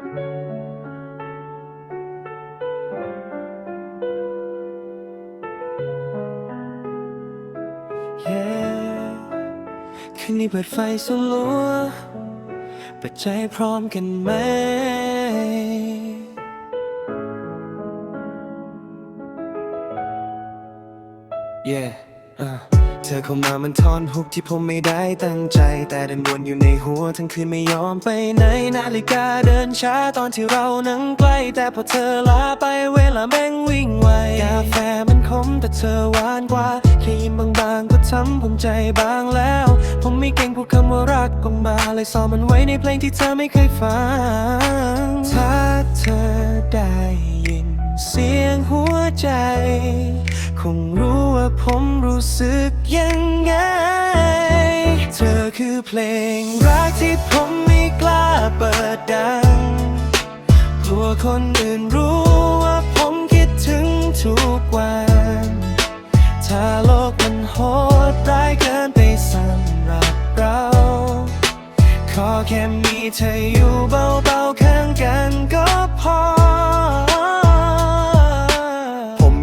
Yeah คืนนี้เปิดไฟสลัวเปิดใจพร้อมกันไหม Yeah อะ เธอเข้ามามันทอนฮุกที่ผมไม่ได้ตั้งใจ แต่ดันวนอยู่ในหัวทั้งคืนไม่ยอมไปไหนนาฬิกาเดินช้าตอนที่เรานั่งใกล้ แต่พอเธอลาไปเวลาแม่งวิ่งไวกาแฟมันขมแต่เธอหวานกว่าแค่ยิ้มบางๆก็ทำผมใจบางแล้ว ผมไม่เก่งพูดคำว่ารักออกมาเลยซ่อนมันไว้ในเพลงที่เธอไม่เคยฟังถ้าเธอได้ยินเสียงหัวใจ ผมรู้สึกยังไง เธอคือเพลงรักที่ผมไม่กล้าเปิดดัง กลัวคนอื่นรู้ว่าผมคิดถึงทุกวัน ถ้าโลกมันโหดร้ายเกินไปสำหรับเรา ขอแค่มีเธออยู่เบาๆข้างกันก็พอ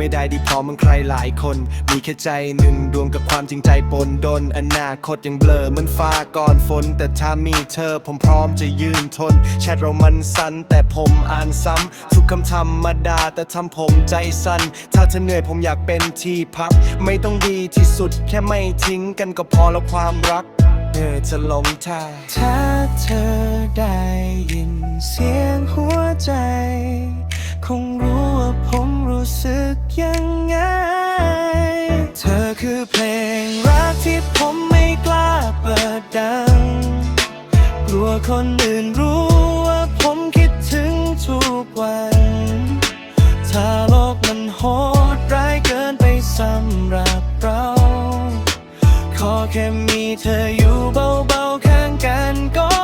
ไม่ได้ดีพอมึงใครหลายคน มีแค่ใจหนึ่งดวงกับความจริงใจปนดนอนาคตยังเบลอเหมือนฟ้าก่อนฝน แต่ถ้ามีเธอผมพร้อมจะยืนทน แชทเรามันสั้นแต่ผมอ่านซ้ำทุกคำธรรมดาแต่ทำผมใจสั่นถ้าเธอเหนื่อยผมอยากเป็นที่พัก ไม่ต้องดีที่สุดแค่ไม่ทิ้งกันก็พอแล้วความรักเธอจะหลงท่าถ้าเธอได้ยินเสียงหัวใจ สึกยังไง เธอคือเพลงรักที่ผมไม่กล้าเปิดดัง กลัวคนอื่นรู้ว่าผมคิดถึงทุกวัน ถ้าโลกมันโหดร้ายเกินไปสำหรับเรา ขอแค่มีเธออยู่เบาๆข้างกันก็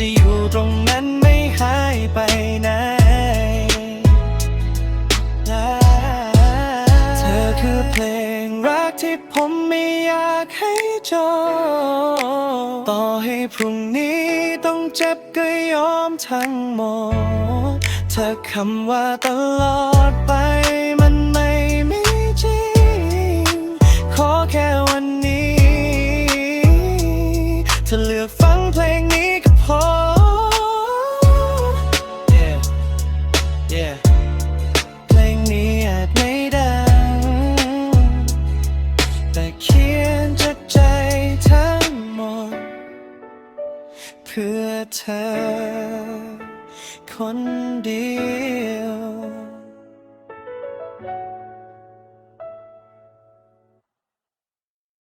จะอยู่ตรงนั้นไม่หายไปไหนเธอคือเพลงรักที่ผมไม่อยากให้จบต่อให้พรุ่งนี้ต้องเจ็บก็ยอมทั้งหมดเธอคำว่าตลอดไป พื่อเธอ คนเดียว